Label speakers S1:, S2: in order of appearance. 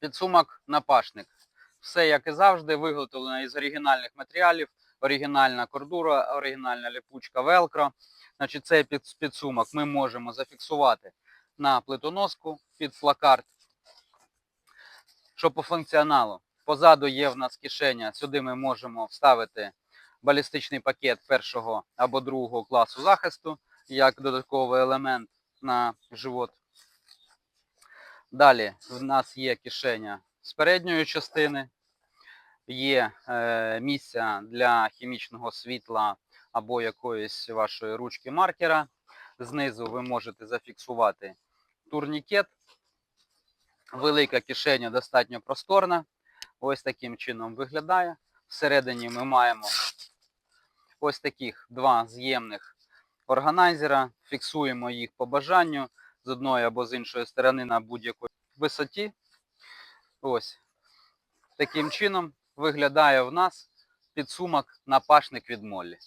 S1: Підсумок напашник. Все, як і завжди, виготовлено із оригінальних матеріалів. Оригінальна кордура, оригінальна ліпучка велкро. Значить, цей під- підсумок ми можемо зафіксувати на плитоноску під флакарт. Що по функціоналу? Позаду є в нас кишеня. Сюди ми можемо вставити балістичний пакет першого або другого класу захисту як додатковий елемент на живот. Далі в нас є кишеня з передньої частини, є е, місця для хімічного світла або якоїсь вашої ручки маркера. Знизу ви можете зафіксувати турнікет. Велика кишеня достатньо просторна. Ось таким чином виглядає. Всередині ми маємо ось таких два з'ємних органайзера. Фіксуємо їх по бажанню з одної або з іншої сторони на будь-якій висоті. Ось. Таким чином виглядає в нас підсумок на пашник від Моллі.